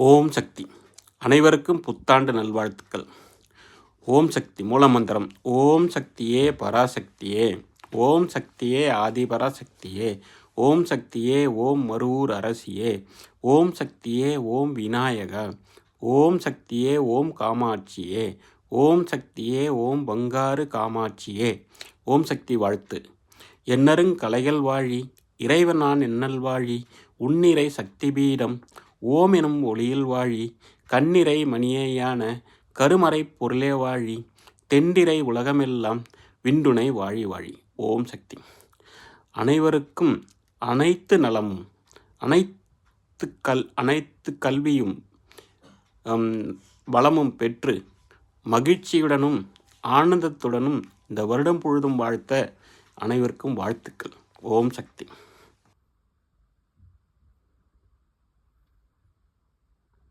ஓம் சக்தி. அனைவருக்கும் புத்தாண்டு நல்வாழ்த்துக்கள். ஓம் சக்தி மூலமந்திரம். ஓம் சக்தியே பராசக்தியே. ஓம் சக்தியே ஆதி பராசக்தியே. ஓம் சக்தியே ஓம் மருவூர் அரசியே. ஓம் சக்தியே ஓம் விநாயக. ஓம் சக்தியே ஓம் காமாட்சியே. ஓம் சக்தியே ஓம் பங்காரு காமாட்சியே. ஓம் சக்தி வாழ்த்து. என்னருங் கலைகள் வாழி இறைவன் நான் என்னல் வாழி உன்னிறை சக்தி பீடம் ஓம் எனும் ஒளியில் வாழி கண்ணிறை மணியேயான கருமறை பொருளே வாழி தெண்டிரை உலகமெல்லாம் விண்டுனை வாழி வாழி. ஓம் சக்தி. அனைவருக்கும் அனைத்து நலமும் அனைத்து கல் அனைத்து கல்வியும் வளமும் பெற்று மகிழ்ச்சியுடனும் ஆனந்தத்துடனும் இந்த வருடம் பொழுதும் வாழ்த்த அனைவருக்கும் வாழ்த்துக்கள். ஓம் சக்தி.